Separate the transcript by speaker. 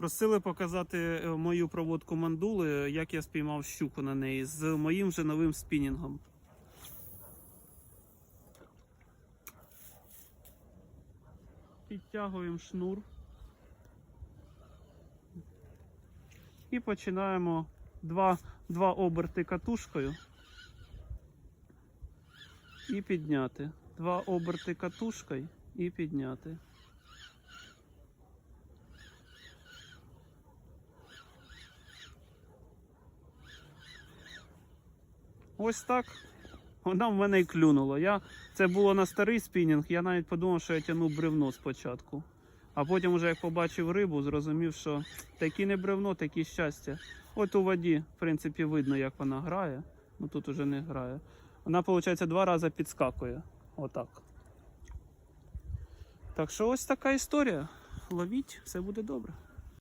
Speaker 1: Просили показати е, мою проводку мандули, як я спіймав щуку на неї з моїм же новим спінінгом. Підтягуємо шнур. І починаємо два, два оберти катушкою. І підняти. Два оберти катушкою і підняти. Ось так. Вона в мене і клюнула. Я, це було на старий спінінг, я навіть подумав, що я тягнув бревно спочатку. А потім, вже як побачив рибу, зрозумів, що такі не бревно, такі щастя. От у воді, в принципі, видно, як вона грає. Ну тут уже не грає. Вона, виходить, два рази підскакує. Отак. Так що ось така історія. Ловіть, все буде добре.